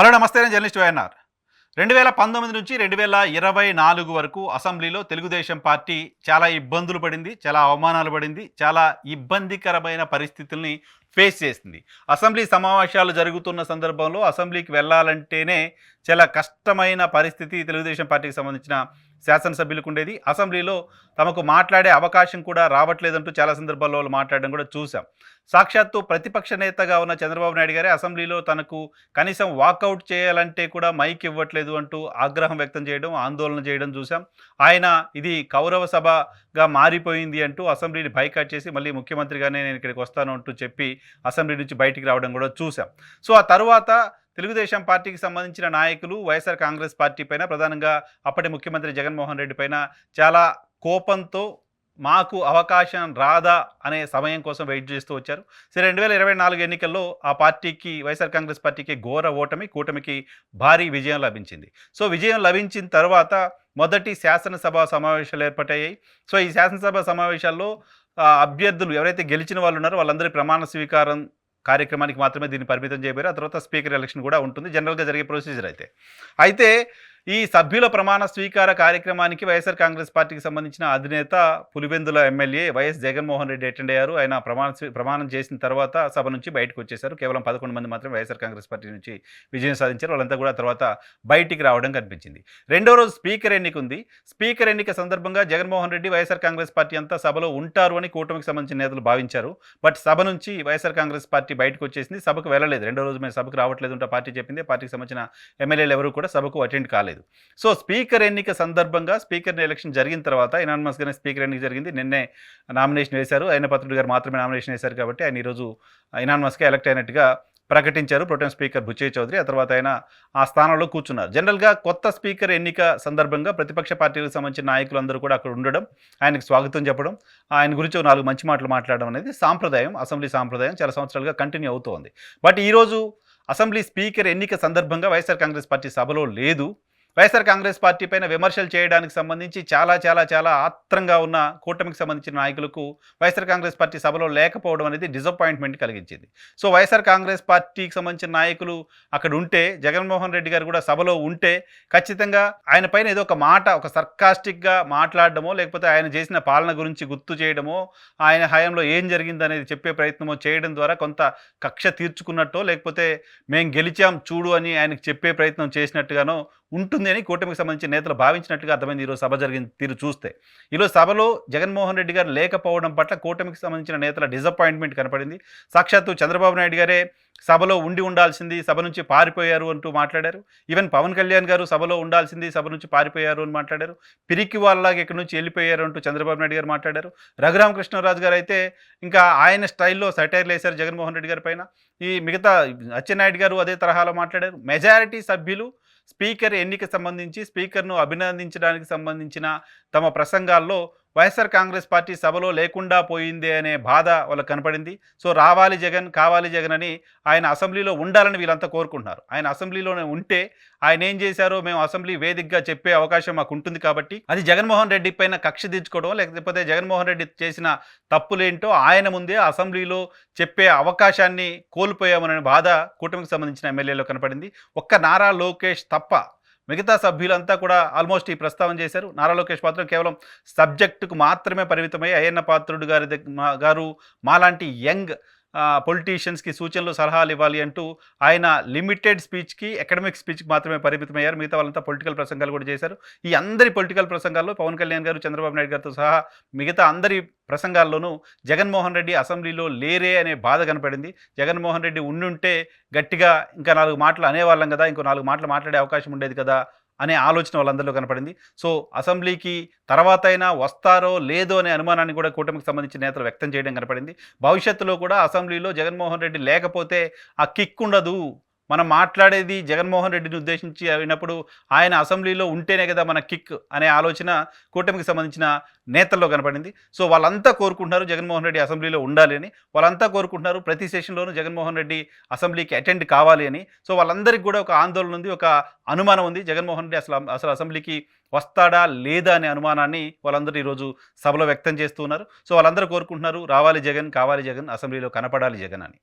Hello నమస్తే నేను journalist YNR. రెండు వేల పంతొమ్మిది నుంచి రెండు వేల ఇరవై నాలుగు వరకు అసెంబ్లీలో తెలుగుదేశం పార్టీ చాలా ఇబ్బందులు పడింది చాలా అవమానాలు పడింది చాలా ఇబ్బందికరమైన పరిస్థితుల్ని ఫేస్ చేసింది. అసెంబ్లీ సమావేశాలు జరుగుతున్న సందర్భంలో అసెంబ్లీకి వెళ్ళాలంటేనే చాలా కష్టమైన పరిస్థితి తెలుగుదేశం పార్టీకి సంబంధించిన శాసనసభ్యులకు ఉండేది అసెంబ్లీలో తమకు మాట్లాడే అవకాశం కూడా రావట్లేదంటూ చాలా సందర్భాల్లో వాళ్ళు మాట్లాడడం కూడా చూసాం సాక్షాత్తు ప్రతిపక్ష నేతగా ఉన్న చంద్రబాబు నాయుడు గారే అసెంబ్లీలో తనకు కనీసం వాకౌట్ చేయాలంటే కూడా మైక్ ఇవ్వట్లేదు అంటూ ఆగ్రహం వ్యక్తం చేయడం ఆందోళన చేయడం చూసాం ఆయన ఇది కౌరవ సభగా మారిపోయింది అంటూ అసెంబ్లీని బైకాట్ చేసి మళ్ళీ ముఖ్యమంత్రిగానే నేను ఇక్కడికి వస్తాను అంటూ చెప్పి అసెంబ్లీ నుంచి బయటికి రావడం కూడా చూసాం సో ఆ తర్వాత తెలుగుదేశం పార్టీకి సంబంధించిన నాయకులు వైఎస్ఆర్ కాంగ్రెస్ పార్టీ పైన ప్రధానంగా అప్పటి ముఖ్యమంత్రి జగన్మోహన్ రెడ్డి పైన చాలా కోపంతో మాకు అవకాశం రాదా అనే సమయం కోసం వెయిట్ చేస్తూ వచ్చారు. సరే రెండు వేల ఇరవై నాలుగు ఎన్నికల్లో ఆ పార్టీకి వైఎస్ఆర్ కాంగ్రెస్ పార్టీకి ఘోర ఓటమి కూటమికి భారీ విజయం లభించింది. సో విజయం లభించిన తర్వాత మొదటి శాసనసభ సమావేశాలు ఏర్పాటయ్యాయి. సో ఈ శాసనసభ సమావేశాల్లో అభ్యర్థులు ఎవరైతే గెలిచిన వాళ్ళు ఉన్నారో వాళ్ళందరి ప్రమాణ స్వీకారం కార్యక్రమానికి మాత్రమే దీన్ని పరిమితం చేయబోయారు. ఆ తర్వాత స్పీకర్ ఎలక్షన్ కూడా ఉంటుంది. జనరల్గా జరిగే ప్రొసీజర్ అయితే. అయితే ఈ సభ్యుల ప్రమాణ స్వీకార కార్యక్రమానికి వైఎస్ఆర్ కాంగ్రెస్ పార్టీకి సంబంధించిన అధినేత Pulivendula MLA YS Jaganmohan Reddy attend అయ్యారు. ఆయన ప్రమాణ ప్రమాణం చేసిన తర్వాత సభ నుంచి బయటకు వచ్చేశారు. కేవలం పదకొండు మంది మాత్రమే వైఎస్ఆర్ కాంగ్రెస్ పార్టీ నుంచి విజయం సాధించారు. వాళ్ళంతా కూడా తర్వాత బయటికి రావడం కనిపించింది. రెండో రోజు స్పీకర్ ఎన్నిక ఉంది. స్పీకర్ ఎన్నిక సందర్భంగా జగన్మోహన్ రెడ్డి వైఎస్ఆర్ కాంగ్రెస్ పార్టీ అంతా సభలో ఉంటారు అని కూటమికి సంబంధించిన నేతలు భావించారు. బట్ సభ నుంచి వైఎస్ఆర్ కాంగ్రెస్ పార్టీ బయటకు వచ్చేసింది. సభకు వెళ్ళలేదు. రెండో రోజు మేము సభకు రావట్లేదు అంటూ పార్టీ చెప్పింది. పార్టీకి సంబంధించిన ఎమ్మెల్యేలు ఎవరు కూడా సభకు అటెండ్ కాలేదు. సో స్పీకర్ ఎన్నిక సందర్భంగా స్పీకర్ ఎలక్షన్ జరిగిన తర్వాత ఇనానమస్గానే స్పీకర్ ఎన్నిక జరిగింది. నిన్నే నామినేషన్ వేశారు. ఆయన పత్రుడు గారు మాత్రమే నామినేషన్ వేశారు కాబట్టి ఆయన ఈరోజు ఇనానమస్గా ఎలక్ట్ అయినట్టుగా ప్రకటించారు. Protem speaker Buchaiah Chowdary. ఆ తర్వాత ఆయన ఆ స్థానంలో కూర్చున్నారు. జనరల్గా కొత్త స్పీకర్ ఎన్నిక సందర్భంగా ప్రతిపక్ష పార్టీలకు సంబంధించిన నాయకులందరూ కూడా అక్కడ ఉండడం ఆయనకు స్వాగతం చెప్పడం ఆయన గురించి నాలుగు మంచి మాటలు మాట్లాడడం అనేది సాంప్రదాయం అసెంబ్లీ సాంప్రదాయం చాలా సంవత్సరాలుగా కంటిన్యూ అవుతోంది బట్ ఈరోజు అసెంబ్లీ స్పీకర్ ఎన్నిక సందర్భంగా వైఎస్ఆర్ కాంగ్రెస్ పార్టీ సభలో లేదు. వైఎస్ఆర్ కాంగ్రెస్ పార్టీ పైన విమర్శలు చేయడానికి సంబంధించి చాలా చాలా చాలా ఆత్రంగా ఉన్న కూటమికి సంబంధించిన నాయకులకు వైఎస్ఆర్ కాంగ్రెస్ పార్టీ సభలో లేకపోవడం అనేది డిసప్పాయింట్మెంట్ కలిగించింది. సో వైఎస్ఆర్ కాంగ్రెస్ పార్టీకి సంబంధించిన నాయకులు అక్కడ ఉంటే జగన్మోహన్ రెడ్డి గారు కూడా సభలో ఉంటే ఖచ్చితంగా ఆయన పైన ఏదో ఒక మాట ఒక సర్కాస్టిక్గా మాట్లాడడమో లేకపోతే ఆయన చేసిన పాలన గురించి గుర్తు చేయడమో ఆయన హయాంలో ఏం జరిగిందనేది చెప్పే ప్రయత్నమో చేయడం ద్వారా కొంత కక్ష తీర్చుకున్నట్టో లేకపోతే మేము గెలిచాం చూడు అని ఆయనకు చెప్పే ప్రయత్నం చేసినట్టుగానో ఉంటుంది అని కూటమికి సంబంధించిన నేతలు భావించినట్టుగా అర్థమైంది. ఈరోజు సభ జరిగిన తీరు చూస్తే ఈరోజు సభలో జగన్మోహన్ రెడ్డి గారు లేకపోవడం పట్ల కూటమికి సంబంధించిన నేతల డిసప్పాయింట్మెంట్ కనపడింది. సాక్షాత్తు చంద్రబాబు నాయుడు గారే సభలో ఉండి ఉండాల్సింది సభ నుంచి పారిపోయారు అంటూ మాట్లాడారు. ఈవెన్ పవన్ కళ్యాణ్ గారు సభలో ఉండాల్సింది సభ నుంచి పారిపోయారు అని మాట్లాడారు. పిరికి వాళ్ళలాగా ఇక్కడి నుంచి వెళ్ళిపోయారు అంటూ చంద్రబాబు నాయుడు గారు మాట్లాడారు. రఘురామకృష్ణరాజు గారు అయితే ఇంకా ఆయన స్టైల్లో సటైర్లు వేశారు జగన్మోహన్ రెడ్డి గారి పైన. ఈ మిగతా అచ్చెన్నాయుడు గారు అదే తరహాలో మాట్లాడారు. మెజారిటీ సభ్యులు స్పీకర్ ఎన్నిక సంబంధించి స్పీకర్ను అభినందించడానికి సంబంధించిన తమ ప్రసంగాల్లో వైఎస్ఆర్ కాంగ్రెస్ పార్టీ సభలో లేకుండా పోయింది అనే బాధ వాళ్ళకి కనపడింది. సో రావాలి జగన్ కావాలి జగన్ అని ఆయన అసెంబ్లీలో ఉండాలని వీళ్ళంతా కోరుకుంటున్నారు. ఆయన అసెంబ్లీలోనే ఉంటే ఆయన ఏం చేశారో మేము అసెంబ్లీ వేదికగా చెప్పే అవకాశం మాకు ఉంటుంది కాబట్టి అది జగన్మోహన్ రెడ్డి పైన కక్ష దించుకోవడం లేకపోతే జగన్మోహన్ రెడ్డి చేసిన తప్పులేంటో ఆయన ముందే అసెంబ్లీలో చెప్పే అవకాశాన్ని కోల్పోయామనే బాధ కూటమికి సంబంధించిన ఎమ్మెల్యేలో కనపడింది. ఒక్క నారా లోకేష్ తప్ప మిగతా సభ్యులంతా కూడా ఆల్మోస్ట్ ఈ ప్రస్తావన చేశారు. నారా లోకేష్ మాత్రం కేవలం సబ్జెక్టుకు మాత్రమే పరిమితమై అయ్యన్న పాత్రుడు గారి దగ్గ మా- గారు మాలాంటి యంగ్ పొలిటీషియన్స్కి సూచనలు సలహాలు ఇవ్వాలి అంటూ ఆయన లిమిటెడ్ స్పీచ్కి అకాడమిక్ స్పీచ్కి మాత్రమే పరిమితమయ్యారు. మిగతా వాళ్ళంతా పొలిటికల్ ప్రసంగాలు కూడా చేశారు. ఈ అందరి పొలిటికల్ ప్రసంగాల్లో పవన్ కళ్యాణ్ గారు చంద్రబాబు నాయుడు గారితో సహా మిగతా అందరి ప్రసంగాల్లోనూ జగన్మోహన్ రెడ్డి అసెంబ్లీలో లేరే అనే బాధ కనపడింది. జగన్మోహన్ రెడ్డి ఉండుంటే గట్టిగా ఇంకా నాలుగు మాటలు అనేవాళ్ళం కదా ఇంకో నాలుగు మాటలు మాట్లాడే అవకాశం ఉండేది కదా అనే ఆలోచన వాళ్ళందరిలో కనపడింది. సో అసెంబ్లీకి తర్వాత అయినా వస్తారో లేదో అనే అనుమానాన్ని కూడా కూటమికి సంబంధించిన నేతలు వ్యక్తం చేయడం కనపడింది. భవిష్యత్తులో కూడా అసెంబ్లీలో జగన్మోహన్ రెడ్డి లేకపోతే ఆ కిక్ ఉండదు మనం మాట్లాడేది జగన్మోహన్ రెడ్డిని ఉద్దేశించి అయినప్పుడు ఆయన అసెంబ్లీలో ఉంటేనే కదా మన కిక్ అనే ఆలోచన కూటమికి సంబంధించిన నేతల్లో కనపడింది. సో వాళ్ళంతా కోరుకుంటున్నారు జగన్మోహన్ రెడ్డి అసెంబ్లీలో ఉండాలి అని. వాళ్ళంతా కోరుకుంటున్నారు ప్రతి సెషన్లోనూ జగన్మోహన్ రెడ్డి అసెంబ్లీకి అటెండ్ కావాలి అని. సో వాళ్ళందరికీ కూడా ఒక ఆందోళన ఉంది ఒక అనుమానం ఉంది. జగన్మోహన్ రెడ్డి అసలు అసలు అసెంబ్లీకి వస్తాడా లేదా అనే అనుమానాన్ని వాళ్ళందరూ ఈరోజు సభలో వ్యక్తం చేస్తున్నారు సో వాళ్ళందరూ కోరుకుంటున్నారు రావాలి జగన్ కావాలి జగన్ అసెంబ్లీలో కనపడాలి జగన్ అని.